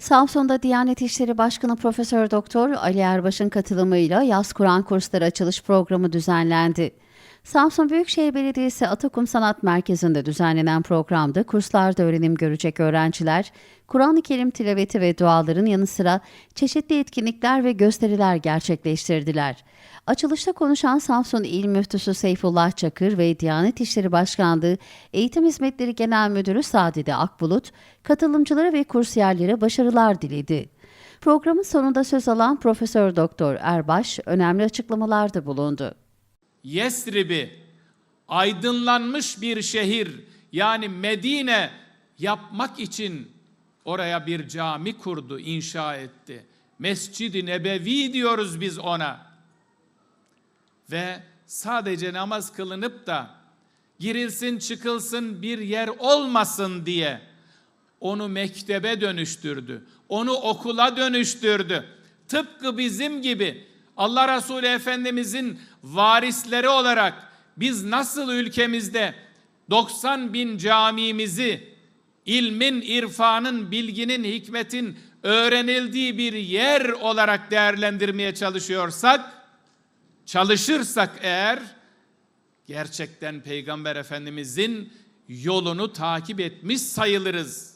Samsun'da Diyanet İşleri Başkanı Profesör Doktor Ali Erbaş'ın katılımıyla yaz Kur'an kursları açılış programı düzenlendi. Samsun Büyükşehir Belediyesi Atakum Sanat Merkezi'nde düzenlenen programda kurslarda öğrenim görecek öğrenciler, Kur'an-ı Kerim tilaveti ve duaların yanı sıra çeşitli etkinlikler ve gösteriler gerçekleştirdiler. Açılışta konuşan Samsun İl Müftüsü Seyfullah Çakır ve Diyanet İşleri Başkanlığı Eğitim Hizmetleri Genel Müdürü Sadide Akbulut, katılımcılara ve kursiyerlere başarılar diledi. Programın sonunda söz alan Profesör Doktor Erbaş önemli açıklamalarda bulundu. Yesrib'i aydınlanmış bir şehir yani Medine yapmak için oraya bir cami kurdu, inşa etti. Mescid-i Nebevi diyoruz biz ona. Ve sadece namaz kılınıp da girilsin çıkılsın bir yer olmasın diye onu mektebe dönüştürdü. Onu okula dönüştürdü. Tıpkı bizim gibi Allah Resulü Efendimizin varisleri olarak biz nasıl ülkemizde 90 bin camimizi ilmin, irfanın, bilginin, hikmetin öğrenildiği bir yer olarak değerlendirmeye çalışıyorsak, çalışırsak eğer gerçekten Peygamber Efendimizin yolunu takip etmiş sayılırız.